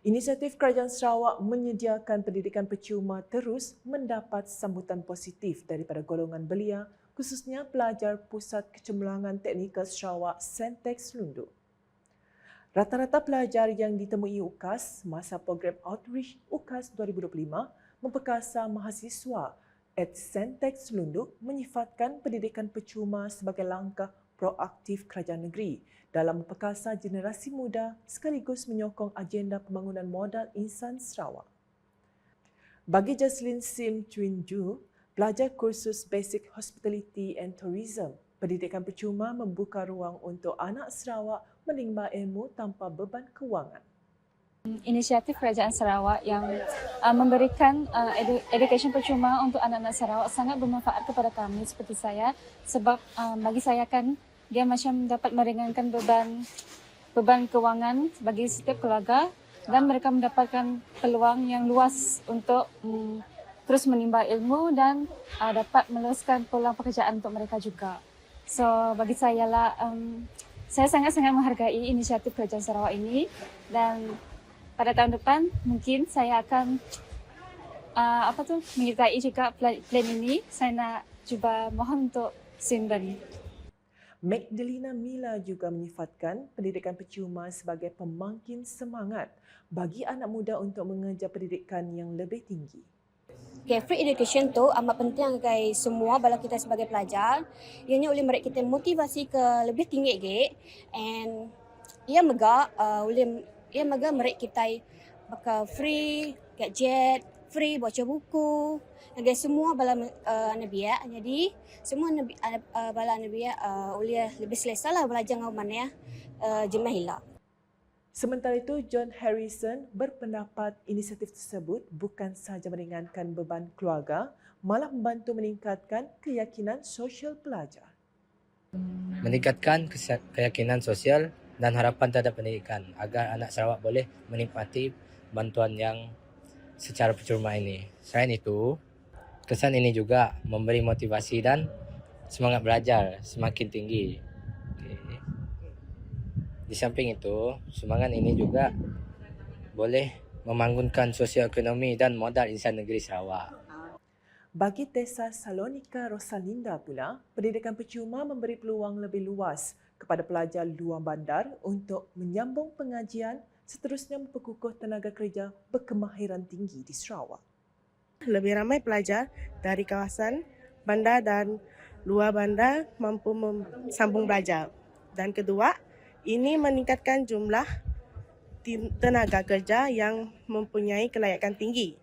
Inisiatif Kerajaan Sarawak menyediakan pendidikan percuma terus mendapat sambutan positif daripada golongan belia khususnya pelajar Pusat Kecemerlangan Teknikal Sarawak Sentex Lundu. Rata-rata pelajar yang ditemui UKAS masa program Outreach UKAS 2025 memperkasa mahasiswa at Sentex Lundu menyifatkan pendidikan percuma sebagai langkah proaktif kerajaan negeri dalam memperkasa generasi muda sekaligus menyokong agenda pembangunan modal insan Sarawak. Bagi Jaslyn Sim Chun Ju, pelajar kursus Basic Hospitality and Tourism, pendidikan percuma membuka ruang untuk anak Sarawak menimba ilmu tanpa beban kewangan. inisiatif Kerajaan Sarawak yang uh, memberikan uh, edu- education percuma untuk anak-anak Sarawak sangat bermanfaat kepada kami seperti saya sebab uh, bagi saya kan dia macam dapat meringankan beban beban kewangan bagi setiap keluarga dan mereka mendapatkan peluang yang luas untuk um, terus menimba ilmu dan uh, dapat meluaskan peluang pekerjaan untuk mereka juga. So bagi saya lah um, saya sangat-sangat menghargai inisiatif Kerajaan Sarawak ini dan pada tahun depan mungkin saya akan uh, apa tu menyertai juga plan, plan ini. Saya nak cuba mohon untuk Simban. Magdalena Mila juga menyifatkan pendidikan percuma sebagai pemangkin semangat bagi anak muda untuk mengejar pendidikan yang lebih tinggi. Okay, free education tu amat penting bagi semua bala kita sebagai pelajar. Ianya boleh mereka kita motivasi ke lebih tinggi lagi and ia mega uh, boleh ia mega mereka kita bakal free gadget, free baca buku. Jadi semua bala uh, nabi ya. Jadi semua nabi uh, bala nabi ya uh, boleh lebih selesa lah belajar dengan mana ya uh, jemaah hilang. Sementara itu, John Harrison berpendapat inisiatif tersebut bukan sahaja meringankan beban keluarga, malah membantu meningkatkan keyakinan sosial pelajar. meningkatkan keyakinan sosial dan harapan terhadap pendidikan agar anak Sarawak boleh menikmati bantuan yang secara percuma ini. Selain itu, kesan ini juga memberi motivasi dan semangat belajar semakin tinggi. Di samping itu, sumbangan ini juga boleh membangunkan sosioekonomi dan modal insan negeri Sarawak. Bagi Tessa Salonika Rosalinda pula, pendidikan percuma memberi peluang lebih luas kepada pelajar luar bandar untuk menyambung pengajian seterusnya memperkukuh tenaga kerja berkemahiran tinggi di Sarawak. lebih ramai pelajar dari kawasan bandar dan luar bandar mampu sambung belajar. Dan kedua, ini meningkatkan jumlah tenaga kerja yang mempunyai kelayakan tinggi